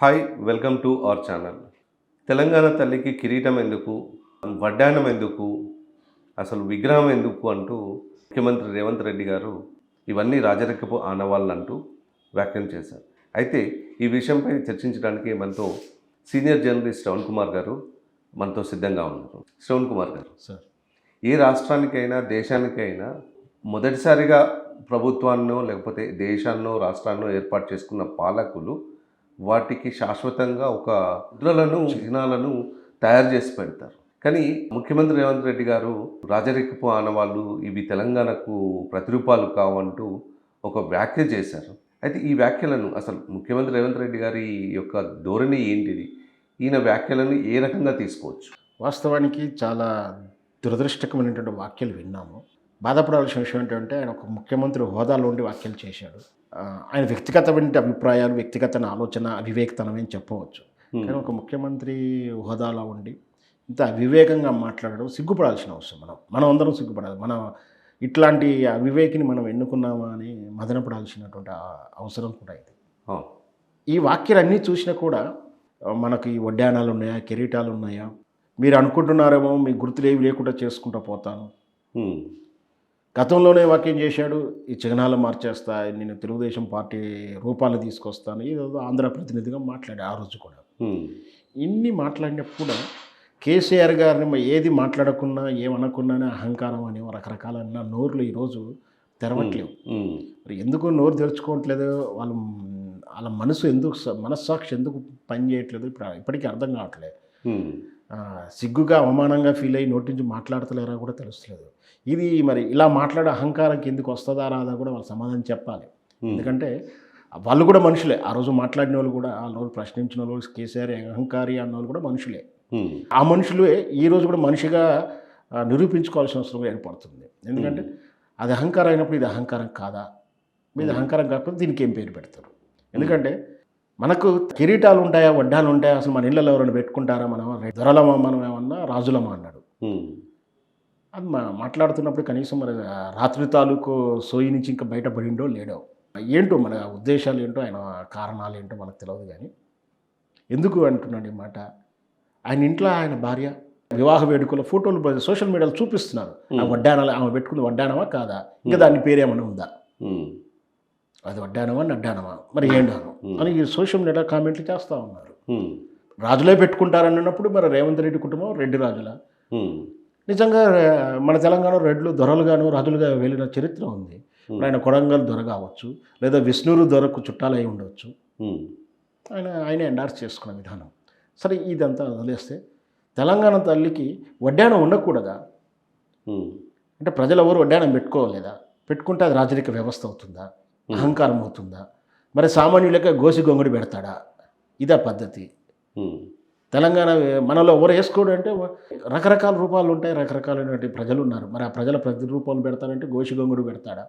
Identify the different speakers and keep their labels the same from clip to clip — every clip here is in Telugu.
Speaker 1: Hi welcome to our channel Telangana తల్లికి కిరీటం ఎందుకు? వడ్డానం ఎందుకు? అసలు విగ్రహం ఎందుకు అంటూ ముఖ్యమంత్రి రేవంత్ రెడ్డి గారు ఇవన్నీ రాజరికపు ఆనవాళ్ళు అంటూ వ్యాఖ్యం చేశారు. అయితే ఈ విషయంపై చర్చించడానికి మనతో సీనియర్ జర్నలిస్ట్ శ్రవణ్ కుమార్ గారు మనతో సిద్ధంగా ఉన్నారు. శ్రవణ్ కుమార్ గారు.
Speaker 2: సార్.
Speaker 1: ఏ రాష్ట్రానికైనా దేశానికైనా మొదటిసారిగా ప్రభుత్వాన్నో లేకపోతే దేశాన్నో రాష్ట్రాన్నో ఏర్పాటు చేసుకున్న పాలకులు వాటికి శాశ్వతంగా ఒక ముద్రలను చిహ్నాలను తయారు చేసి పెడతారు. కానీ ముఖ్యమంత్రి రేవంత్ రెడ్డి గారు రాజరికపు ఆనవాళ్ళు ఇవి తెలంగాణకు ప్రతిరూపాలు కావంటూ ఒక వ్యాఖ్య చేశారు. అయితే ఈ వ్యాఖ్యలను అసలు ముఖ్యమంత్రి రేవంత్ రెడ్డి గారి యొక్క ధోరణి ఏంటిది? ఈయన వ్యాఖ్యలను ఏ రకంగా తీసుకోవచ్చు?
Speaker 2: వాస్తవానికి చాలా దురదృష్టకమైనటువంటి వాక్యాలు విన్నాము. బాధపడాల్సిన విషయం ఏంటంటే ఆయన ఒక ముఖ్యమంత్రి హోదాలో ఉండి వ్యాఖ్యలు చేశాడు. ఆయన వ్యక్తిగతమైన అభిప్రాయాలు వ్యక్తిగత ఆలోచన అవివేకతనం అని చెప్పవచ్చు. కానీ ఒక ముఖ్యమంత్రి హోదాలో ఉండి ఇంత అవివేకంగా మాట్లాడడం సిగ్గుపడాల్సిన అవసరం మనం. మనం అందరం సిగ్గుపడాలి. మన ఇట్లాంటి అవివేకిని మనం ఎన్నుకున్నామా అని మదనపడాల్సినటువంటి అవసరం కూడా ఇది. ఈ వాక్యాలన్నీ చూసినా కూడా మనకి వడ్డానాలు ఉన్నాయా కిరీటాలు ఉన్నాయా? మీరు అనుకుంటున్నారేమో మీ గుర్తులేవి లేకుండా చేసుకుంటూ పోతాను. గతంలోనే వాక్యం చేశాడు ఈ చిహ్నాలు మార్చేస్తా నేను తెలుగుదేశం పార్టీ రూపాలు తీసుకొస్తాను ఏదో ఆంధ్ర ప్రతినిధిగా మాట్లాడా ఆ రోజు కూడా. ఇన్ని మాట్లాడినప్పుడు కూడా కేసీఆర్ గారిని ఏది మాట్లాడకున్నా ఏమనకున్నా అహంకారం అని రకరకాల నోర్లు ఈరోజు తెరవట్లేవు. మరి ఎందుకు నోరు తెరుచుకోవట్లేదు? వాళ్ళు వాళ్ళ మనసు ఎందుకు మనస్సాక్షి ఎందుకు పని చేయట్లేదు ఇప్పుడు ఇప్పటికీ అర్థం కావట్లేదు సిగ్గుగా అవమానంగా ఫీల్ అయ్యి నోటి నుంచి మాట్లాడతలేరా కూడా తెలుస్తలేదు. ఇది మరి ఇలా మాట్లాడే అహంకారం కిందకి వస్తుందా రాదా కూడా వాళ్ళు సమాధానం చెప్పాలి. ఎందుకంటే వాళ్ళు కూడా మనుషులే. ఆ రోజు మాట్లాడిన వాళ్ళు కూడా ఆ రోజు ప్రశ్నించిన వాళ్ళు కేసీఆర్ అహంకారి అన్న వాళ్ళు కూడా మనుషులే. ఆ మనుషులే ఈ రోజు కూడా మనిషిగా నిరూపించుకోవాల్సిన అవసరం ఏర్పడుతుంది. ఎందుకంటే అది అహంకారం అయినప్పుడు ఇది అహంకారం కాదా? మీది అహంకారం కాకపోతే దీనికి ఏం పేరు పెడతారు? ఎందుకంటే మనకు కిరీటాలు ఉంటాయా వడ్డాలు ఉంటాయా? అసలు మన ఇళ్ళలో ఎవరైనా పెట్టుకుంటారా మనం? దొరలమా మనం ఏమన్నా రాజులమా అన్నాడు. అది మాట్లాడుతున్నప్పుడు కనీసం మరి ఆ రాత్రి తాలూకు సోయి నుంచి ఇంకా బయటపడిండో లేడో. ఏంటో మన ఉద్దేశాలు ఏంటో ఆయన కారణాలు ఏంటో మనకు తెలియదు కానీ ఎందుకు అంటున్నాడు ఈ మాట? ఆయన ఇంట్లో ఆయన భార్య వివాహ వేడుకల ఫోటోలు సోషల్ మీడియాలో చూపిస్తున్నారు. ఆ వడ్డానాలు ఆమె పెట్టుకుంది వడ్డానమా కాదా? ఇంకా దాని పేరేమైనా ఉందా. అది వడ్డానమా నడ్డానమా? మరి ఏండాను? అని ఈ సోషల్ మీడియా కామెంట్లు చేస్తూ ఉన్నారు.
Speaker 1: హ్మ్.
Speaker 2: రాజులే పెట్టుకుంటారన్నప్పుడు మరి రేవంత్ రెడ్డి కుటుంబం రెడ్డి రాజుల?
Speaker 1: హ్మ్.
Speaker 2: నిజంగా మన తెలంగాణ రెడ్లు దొరలుగాను రాజులుగా వెళ్ళిన చరిత్ర ఉంది. ఆయన కొడంగల్ దొర కావచ్చు లేదా విష్ణురు దొరకు చుట్టాలై ఉండవచ్చు. ఆయన ఆయన ఎండార్స్ చేసుకున్న విధానం. సరే ఇదంతా వదిలేస్తే తెలంగాణ తల్లికి వడ్డానం ఉండకూడదా. అంటే ప్రజలు ఎవరు వడ్డానం పెట్టుకోలేదా? పెట్టుకుంటే అది రాజరిక వ్యవస్థ అవుతుందా? అహంకారం అవుతుందా? మరి సామాన్యులకే గోసి గొంగుడి పెడతాడా? ఇదా పద్ధతి. తెలంగాణ మనలో ఎవరు వేసుకోడు అంటే రకరకాల రూపాలు ఉంటాయి రకరకాలైనటువంటి ప్రజలు ఉన్నారు. మరి ఆ ప్రజల ప్రతి రూపాలు పెడతారంటే గోషి గొంగుడు పెడతాడా?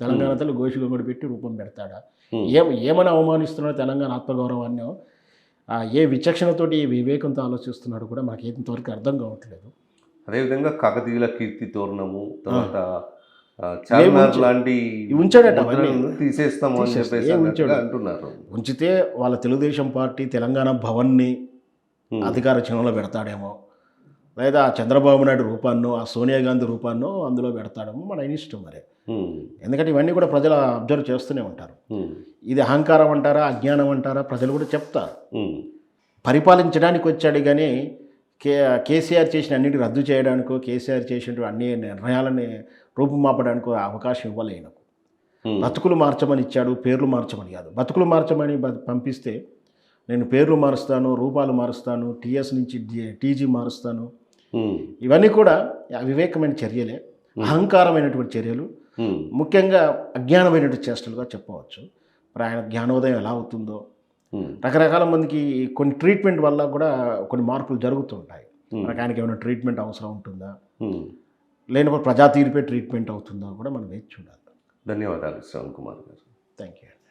Speaker 2: తెలంగాణ తల్లి గోషి గొంగుడు పెట్టి రూపం పెడతాడా. ఏం ఏమని అవమానిస్తున్నాడో తెలంగాణ ఆత్మగౌరవాన్ని? ఏ విచక్షణతోటి ఏ వివేకంతో ఆలోచిస్తున్నాడు కూడా మనకి ఇంతవరకు అర్థం కావట్లేదు.
Speaker 1: అదేవిధంగా కాకతీయుల కీర్తి తోరణము తర్వాత చార్మినార్ లాంటి
Speaker 2: ఉంచాడట
Speaker 1: తీసేస్తాము అని. చెప్పేసి? అంటున్నారు
Speaker 2: ఉంచితే వాళ్ళ తెలుగుదేశం పార్టీ తెలంగాణ భవన్ని. అధికార చిహ్నంలో పెడతాడేమో లేదా ఆ చంద్రబాబు నాయుడు రూపాన్నో ఆ సోనియా గాంధీ రూపాన్నో అందులో పెడతాడేమో మన ఇష్టం మరి. ఎందుకంటే ఇవన్నీ కూడా ప్రజలు అబ్జర్వ్ చేస్తూనే ఉంటారు. ఇది అహంకారం అంటారా అజ్ఞానం అంటారా ప్రజలు కూడా చెప్తారు. పరిపాలించడానికి వచ్చాడు కానీ కే కేసీఆర్ చేసిన అన్నిటి రద్దు చేయడానికో కేసీఆర్ చేసిన అన్ని నిర్ణయాలని రూపుమాపడానికో అవకాశం ఇవ్వలేను. బతుకులు మార్చమని ఇచ్చాడు పేర్లు మార్చమని కాదు బతుకులు మార్చమని పంపిస్తే నేను పేర్లు మారుస్తాను రూపాలు మారుస్తాను టీఎస్ నుంచి టీజీ మారుస్తాను. ఇవన్నీ కూడా అవివేకమైన చర్యలే అహంకారమైనటువంటి చర్యలు. ముఖ్యంగా అజ్ఞానమైనటువంటి చేష్టలుగా చెప్పవచ్చు ఆయన జ్ఞానోదయం ఎలా అవుతుందో. రకరకాల మందికి కొన్ని ట్రీట్మెంట్ వల్ల కూడా కొన్ని మార్పులు జరుగుతుంటాయి
Speaker 1: Hmm.
Speaker 2: మనకి ఆయనకి ఏమైనా ట్రీట్మెంట్ అవసరం ఉంటుందా?
Speaker 1: హ్మ్.
Speaker 2: లేనప్పుడు ప్రజా తీర్పే ట్రీట్మెంట్ అవుతుందా కూడా మనం వేచి చూడాలి.
Speaker 1: ధన్యవాదాలు శ్రవణ్ కుమార్ గారు.
Speaker 2: Thank you